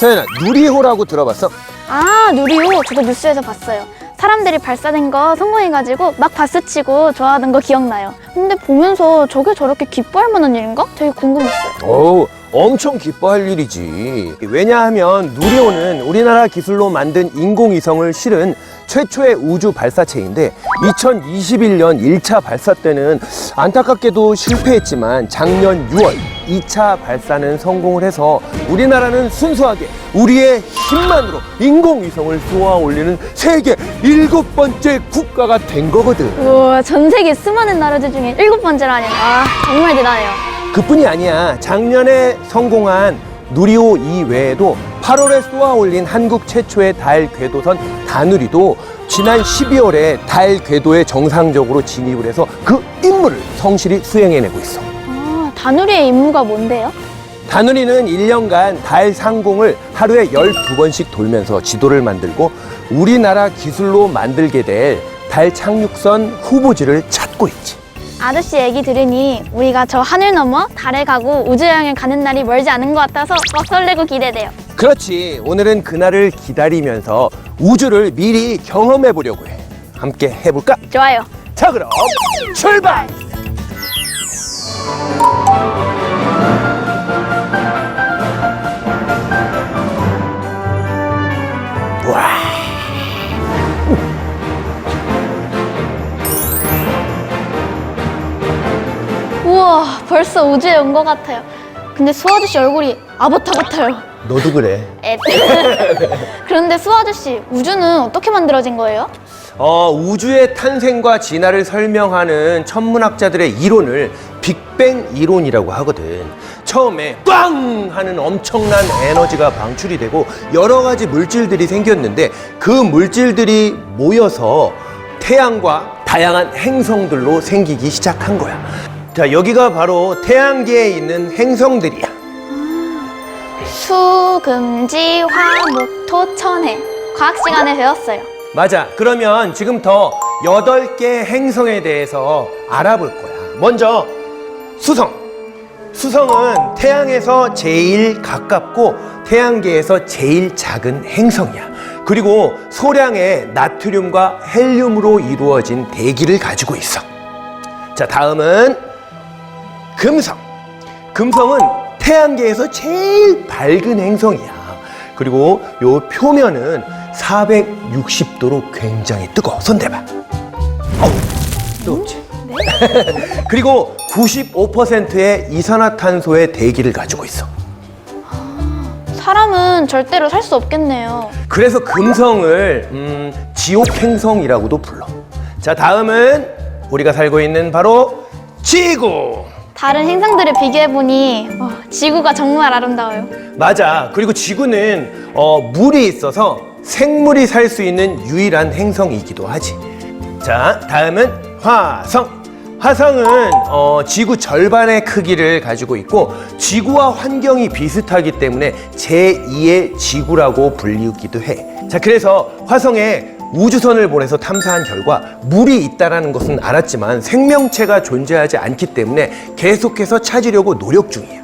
서연아, 누리호라고 들어봤어? 아, 누리호. 저도 뉴스에서 봤어요. 사람들이 발사된 거 성공해가지고 막 박수치고 좋아하던 거 기억나요. 근데 보면서 저게 저렇게 기뻐할 만한 일인가? 되게 궁금했어요. 어우, 엄청 기뻐할 일이지. 왜냐하면 누리호는 우리나라 기술로 만든 인공위성을 실은 최초의 우주 발사체인데 2021년 1차 발사 때는 안타깝게도 실패했지만 작년 6월 2차 발사는 성공을 해서 우리나라는 순수하게 우리의 힘만으로 인공위성을 쏘아 올리는 세계 일곱 번째 국가가 된 거거든. 우와, 전 세계 수많은 나라들 중에 일곱 번째라니. 아, 정말 대단해요. 그뿐이 아니야. 작년에 성공한 누리호 이외에도 8월에 쏘아 올린 한국 최초의 달 궤도선 다누리도 지난 12월에 달 궤도에 정상적으로 진입을 해서 그 임무를 성실히 수행해내고 있어. 아, 다누리의 임무가 뭔데요? 다누리는 1년간 달 상공을 하루에 12번씩 돌면서 지도를 만들고 우리나라 기술로 만들게 될 달 착륙선 후보지를 찾고 있지. 아저씨 얘기 들으니 우리가 저 하늘 넘어 달에 가고 우주여행을 가는 날이 멀지 않은 것 같아서 막 설레고 기대돼요. 그렇지. 오늘은 그날을 기다리면서 우주를 미리 경험해 보려고 해. 함께 해볼까? 좋아요. 자, 그럼 출발! 우와, 벌써 우주에 온 것 같아요. 근데 수아 아저씨 얼굴이 아바타 같아요. 너도 그래. 에. 그런데 수아 아저씨, 우주는 어떻게 만들어진 거예요? 어, 우주의 탄생과 진화를 설명하는 천문학자들의 이론을 빅뱅 이론이라고 하거든. 처음에 빵 하는 엄청난 에너지가 방출이 되고 여러 가지 물질들이 생겼는데 그 물질들이 모여서 태양과 다양한 행성들로 생기기 시작한 거야. 자, 여기가 바로 태양계에 있는 행성들이야. 수, 금, 지, 화, 목, 토, 천해. 과학 시간에 배웠어요. 맞아. 그러면 지금부터 여덟 개 행성에 대해서 알아볼 거야. 먼저 수성. 수성은 태양에서 제일 가깝고 태양계에서 제일 작은 행성이야. 그리고 소량의 나트륨과 헬륨으로 이루어진 대기를 가지고 있어. 자, 다음은 금성. 금성은 태양계에서 제일 밝은 행성이야. 그리고 요 표면은 460도로 굉장히 뜨거워. 손 대봐. 어우, 뜨겁지? 그리고 95%의 이산화탄소의 대기를 가지고 있어. 사람은 절대로 살 수 없겠네요. 그래서 금성을 음, 지옥 행성이라고도 불러. 자, 다음은 우리가 살고 있는 바로 지구. 다른 행성들을 비교해보니 어, 지구가 정말 아름다워요. 맞아. 그리고 지구는 어, 물이 있어서 생물이 살 수 있는 유일한 행성이기도 하지. 자, 다음은 화성. 화성은 어, 지구 절반의 크기를 가지고 있고 지구와 환경이 비슷하기 때문에 제2의 지구라고 불리기도 해. 자, 그래서 화성에 우주선을 보내서 탐사한 결과 물이 있다라는 것은 알았지만 생명체가 존재하지 않기 때문에 계속해서 찾으려고 노력 중이야.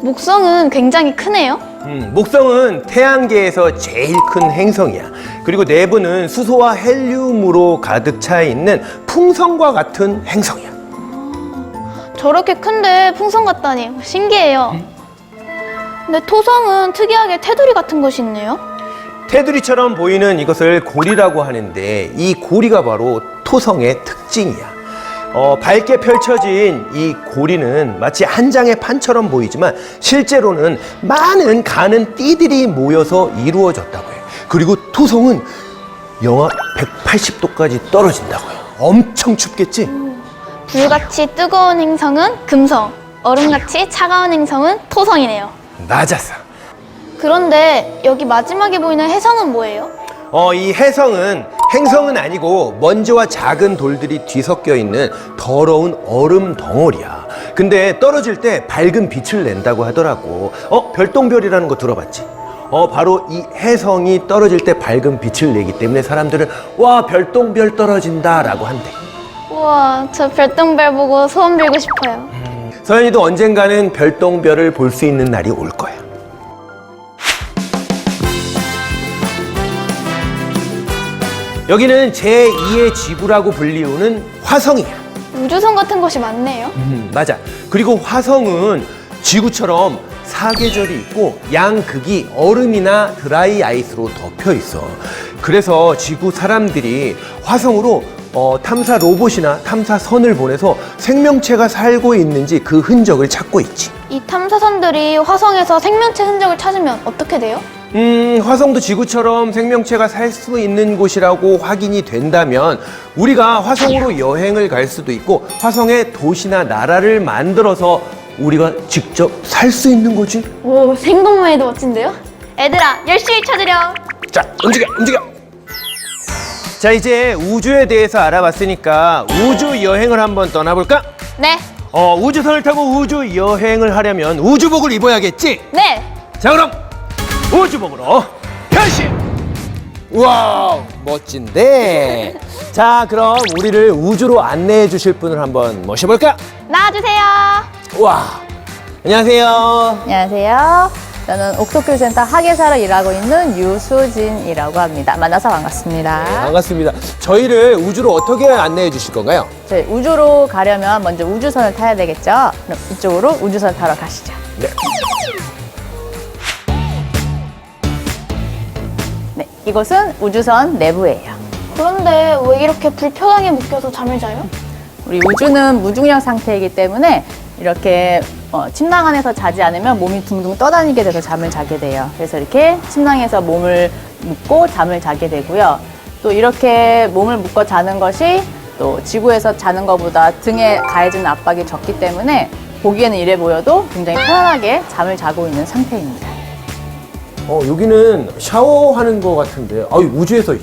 목성은 굉장히 크네요. 음, 목성은 태양계에서 제일 큰 행성이야. 그리고 내부는 수소와 헬륨으로 가득 차 있는 풍선과 같은 행성이야. 저렇게 큰데 풍선 같다니 신기해요. 근데 토성은 특이하게 테두리 같은 것이 있네요. 테두리처럼 보이는 이것을 고리라고 하는데 이 고리가 바로 토성의 특징이야. 어, 밝게 펼쳐진 이 고리는 마치 한 장의 판처럼 보이지만 실제로는 많은 가는 띠들이 모여서 이루어졌다고 해요. 그리고 토성은 영하 180도까지 떨어진다고요. 엄청 춥겠지? 불같이 뜨거운 행성은 금성, 얼음같이 차가운 행성은 토성이네요. 맞았어. 그런데 여기 마지막에 보이는 해성은 뭐예요? 어, 이 해성은 행성은 아니고 먼지와 작은 돌들이 뒤섞여 있는 더러운 얼음 덩어리야. 근데 떨어질 때 밝은 빛을 낸다고 하더라고. 어, 별똥별이라는 거 들어봤지? 어, 바로 이 해성이 떨어질 때 밝은 빛을 내기 때문에 사람들은 와, 별똥별 떨어진다라고 한대. 우와, 저 별똥별 보고 소원 빌고 싶어요. 서연이도 언젠가는 별똥별을 볼 수 있는 날이 올 거야. 여기는 제2의 지구라고 불리우는 화성이야. 우주선 같은 것이 많네요. 음, 맞아. 그리고 화성은 지구처럼 사계절이 있고 양극이 얼음이나 드라이 아이스로 덮여 있어. 그래서 지구 사람들이 화성으로 어, 탐사 로봇이나 탐사선을 보내서 생명체가 살고 있는지 그 흔적을 찾고 있지. 이 탐사선들이 화성에서 생명체 흔적을 찾으면 어떻게 돼요? 음, 화성도 지구처럼 생명체가 살 수 있는 곳이라고 확인이 된다면 우리가 화성으로 여행을 갈 수도 있고 화성에 도시나 나라를 만들어서 우리가 직접 살 수 있는 거지. 오, 생각만 해도 멋진데요? 애들아, 열심히 찾으렴. 자, 움직여, 움직여. 자, 이제 우주에 대해서 알아봤으니까 우주 여행을 한번 떠나볼까? 네, 어, 우주선을 타고 우주 여행을 하려면 우주복을 입어야겠지? 네. 자, 그럼 우주복으로 변신! 우와, 멋진데? 자, 그럼 우리를 우주로 안내해 주실 분을 한번 모셔볼까? 나와주세요. 우와, 안녕하세요. 안녕하세요. 저는 옥토교센터 학예사로 일하고 있는 유수진이라고 합니다. 만나서 반갑습니다. 네, 반갑습니다. 저희를 우주로 어떻게 안내해 주실 건가요? 저희 우주로 가려면 먼저 우주선을 타야 되겠죠? 그럼 이쪽으로 우주선 타러 가시죠. 네. 이곳은 우주선 내부예요. 그런데 왜 이렇게 불편하게 묶여서 잠을 자요? 우리 우주는 무중력 상태이기 때문에 이렇게 어, 침낭 안에서 자지 않으면 몸이 둥둥 떠다니게 돼서 잠을 자게 돼요. 그래서 이렇게 침낭에서 몸을 묶고 잠을 자게 되고요. 또 이렇게 몸을 묶어 자는 것이 또 지구에서 자는 것보다 등에 가해지는 압박이 적기 때문에 보기에는 이래 보여도 굉장히 편안하게 잠을 자고 있는 상태입니다. 어, 여기는 샤워하는 것 같은데. 아, 우주에서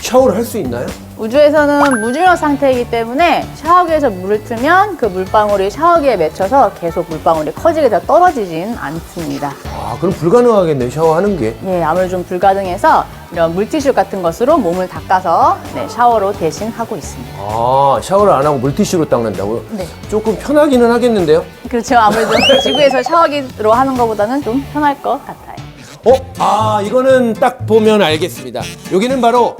샤워를 할 수 있나요? 우주에서는 무중력 상태이기 때문에 샤워기에서 물을 틀면 그 물방울이 샤워기에 맺혀서 계속 물방울이 커지게 돼서 떨어지진 않습니다. 아, 그럼 불가능하겠네, 샤워하는 게. 예, 아무래도 좀 불가능해서 이런 물티슈 같은 것으로 몸을 닦아서 네, 샤워로 대신 하고 있습니다. 아, 샤워를 안 하고 물티슈로 닦는다고요? 네. 조금 편하기는 하겠는데요? 그렇죠. 아무래도 지구에서 샤워기로 하는 것보다는 좀 편할 것 같아요. 어? 아, 이거는 딱 보면 알겠습니다. 여기는 바로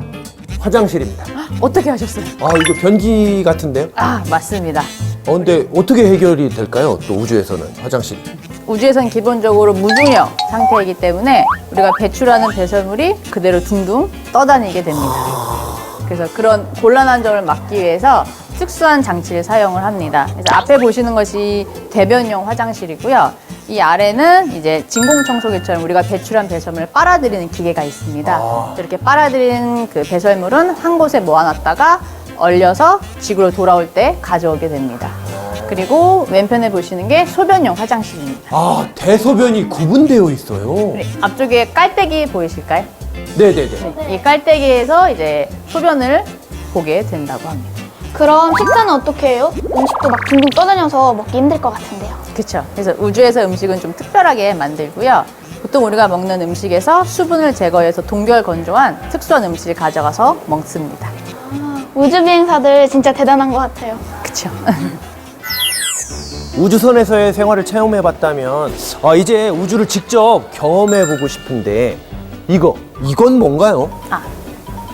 화장실입니다. 어떻게 하셨어요? 아, 이거 변기 같은데요? 아, 맞습니다. 어, 근데 어떻게 해결이 될까요? 또 우주에서는 화장실. 우주에선 기본적으로 무중력 상태이기 때문에 우리가 배출하는 배설물이 그대로 둥둥 떠다니게 됩니다. 그래서 그런 곤란한 점을 막기 위해서 특수한 장치를 사용을 합니다. 그래서 앞에 보시는 것이 대변용 화장실이고요. 이 아래는 이제 진공 청소기처럼 우리가 배출한 배설물을 빨아들이는 기계가 있습니다. 이렇게 빨아들인 그 배설물은 한 곳에 모아놨다가 얼려서 지구로 돌아올 때 가져오게 됩니다. 그리고 왼편에 보시는 게 소변용 화장실입니다. 아, 대소변이 구분되어 있어요. 네, 앞쪽에 깔때기 보이실까요? 네네네. 이 깔때기에서 이제 소변을 보게 된다고 합니다. 그럼 식사는 어떻게 해요? 음식도 막 둥둥 떠다녀서 먹기 힘들 것 같은데요. 그렇죠. 그래서 우주에서 음식은 좀 특별하게 만들고요. 보통 우리가 먹는 음식에서 수분을 제거해서 동결 건조한 특수한 음식을 가져가서 먹습니다. 우주 비행사들 진짜 대단한 것 같아요. 그렇죠. 우주선에서의 생활을 체험해봤다면, 아, 이제 우주를 직접 경험해보고 싶은데, 이거, 이건 뭔가요? 아,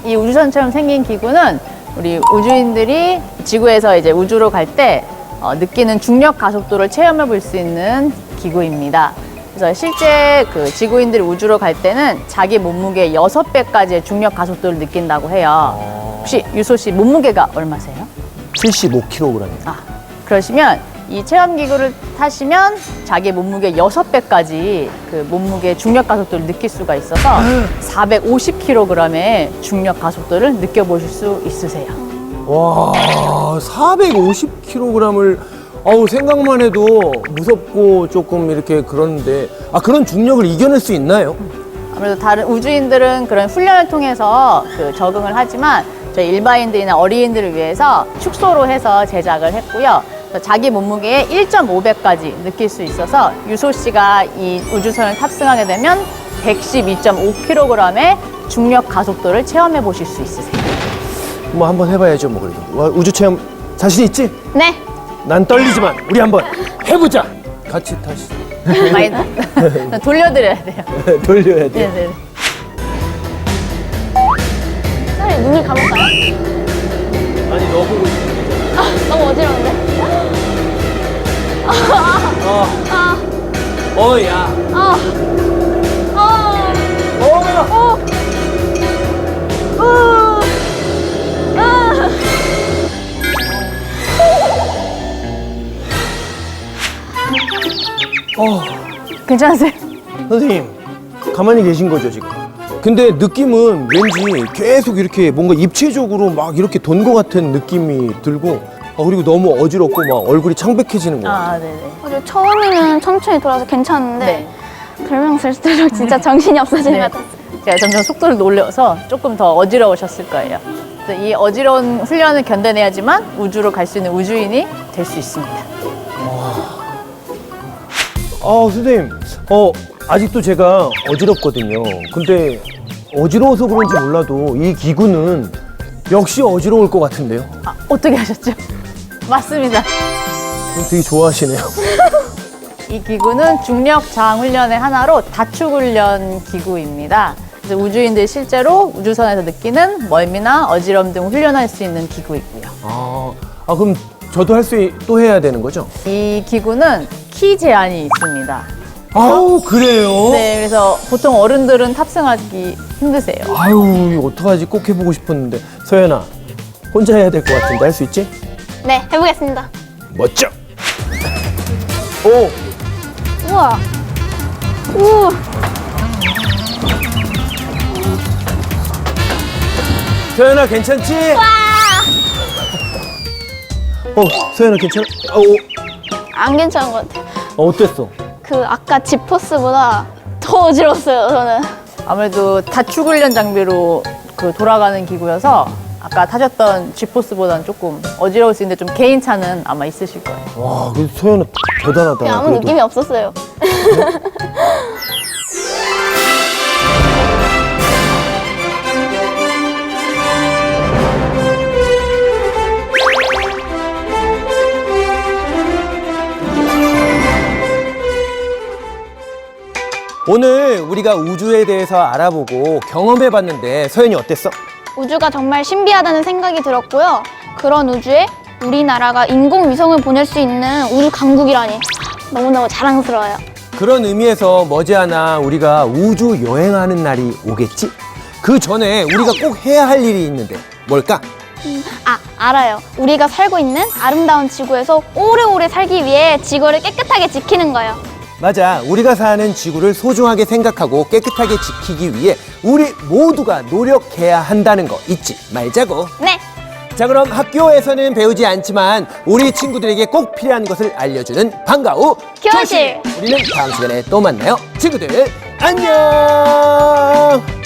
이 우주선처럼 생긴 기구는 우리 우주인들이 지구에서 이제 우주로 갈때 어, 느끼는 중력 가속도를 체험해 볼 수 있는 기구입니다. 그래서 실제 그 지구인들이 우주로 갈 때는 자기 몸무게 여섯 배까지의 중력 가속도를 느낀다고 해요. 혹시 유소 씨 몸무게가 얼마세요? 75kg. 아, 그러시면 이 체험 기구를 타시면 자기 몸무게 여섯 배까지 그 몸무게 중력 가속도를 느낄 수가 있어서 450kg의 중력 가속도를 느껴보실 수 있으세요. 와, 450kg을, 어우, 생각만 해도 무섭고 조금 이렇게 그런데, 아, 그런 중력을 이겨낼 수 있나요? 아무래도 다른 우주인들은 그런 훈련을 통해서 그 적응을 하지만 저희 일반인들이나 어린이들을 위해서 축소로 해서 제작을 했고요. 자기 몸무게의 1.5배까지 느낄 수 있어서 유소 씨가 이 우주선을 탑승하게 되면 112.5kg의 중력 가속도를 체험해 보실 수 있으세요. 뭐 한번 해봐야죠, 뭐 그래도. 와, 우주 체험 자신 있지? 네, 난 떨리지만 우리 한번 해보자. 같이 타시죠. 많이 돌려드려야 돼요. 돌려야 돼. 네네. 선생님 눈을 감을까요? 아니 너 보고. 아, 너무 어지러운데? 어. 아, 어, 야. 아, 아, 어. 어, 어, 아. 어. 괜찮으세요? 선생님, 가만히 계신 거죠, 지금? 근데 느낌은 왠지 계속 이렇게 뭔가 입체적으로 막 이렇게 돈 것 같은 느낌이 들고, 어, 그리고 너무 어지럽고 막 얼굴이 창백해지는 거 같아요. 아, 네네. 그리고 처음에는 천천히 돌아서 괜찮은데 네. 별명 쓸수록 진짜 정신이 없어지는 네. 것 같았어요. 제가 점점 속도를 놀려서 조금 더 어지러우셨을 거예요. 그래서 이 어지러운 훈련을 견뎌내야지만 우주로 갈 수 있는 우주인이 될 수 있습니다. 아, 선생님, 어, 아직도 제가 어지럽거든요. 근데 어지러워서 그런지 몰라도 이 기구는 역시 어지러울 것 같은데요. 아, 어떻게 하셨죠? 맞습니다. 되게 좋아하시네요. 이 기구는 중력 저항 훈련의 하나로 다축 훈련 기구입니다. 그래서 우주인들이 실제로 우주선에서 느끼는 멀미나 어지럼 등 훈련할 수 있는 기구이고요. 아, 아 그럼 저도 할 수 또 해야 되는 거죠? 이 기구는 키 제한이 있습니다. 아우, 그래요? 네, 그래서 보통 어른들은 탑승하기 힘드세요. 아유, 이거 어떡하지? 꼭 해보고 싶었는데. 서연아, 혼자 해야 될 것 같은데 할 수 있지? 네, 해보겠습니다. 멋져! 오! 우와. 우. 서연아, 괜찮지? 와. 어, 서연아, 괜찮아? 어, 어, 안 괜찮은 것 같아요. 어, 어땠어? 그 아까 지포스보다 더 어지러웠어요, 저는. 아무래도 다축 훈련 장비로 그 돌아가는 기구여서 아까 타셨던 G포스보다는 조금 어지러울 수 있는데 좀 개인차는 아마 있으실 거예요. 와, 그래도 서연아 대단하다. 그냥 아무 그래도. 느낌이 없었어요. 오늘 우리가 우주에 대해서 알아보고 경험해 봤는데 서연이 어땠어? 우주가 정말 신비하다는 생각이 들었고요. 그런 우주에 우리나라가 인공위성을 보낼 수 있는 우주 강국이라니 너무너무 자랑스러워요. 그런 의미에서 머지않아 우리가 우주 여행하는 날이 오겠지? 그 전에 우리가 꼭 해야 할 일이 있는데 뭘까? 아, 알아요. 우리가 살고 있는 아름다운 지구에서 오래오래 살기 위해 지구를 깨끗하게 지키는 거예요. 맞아. 우리가 사는 지구를 소중하게 생각하고 깨끗하게 지키기 위해 우리 모두가 노력해야 한다는 거 잊지 말자고. 네. 자, 그럼 학교에서는 배우지 않지만 우리 친구들에게 꼭 필요한 것을 알려주는 방과후 교실. 우리는 다음 시간에 또 만나요. 친구들, 안녕!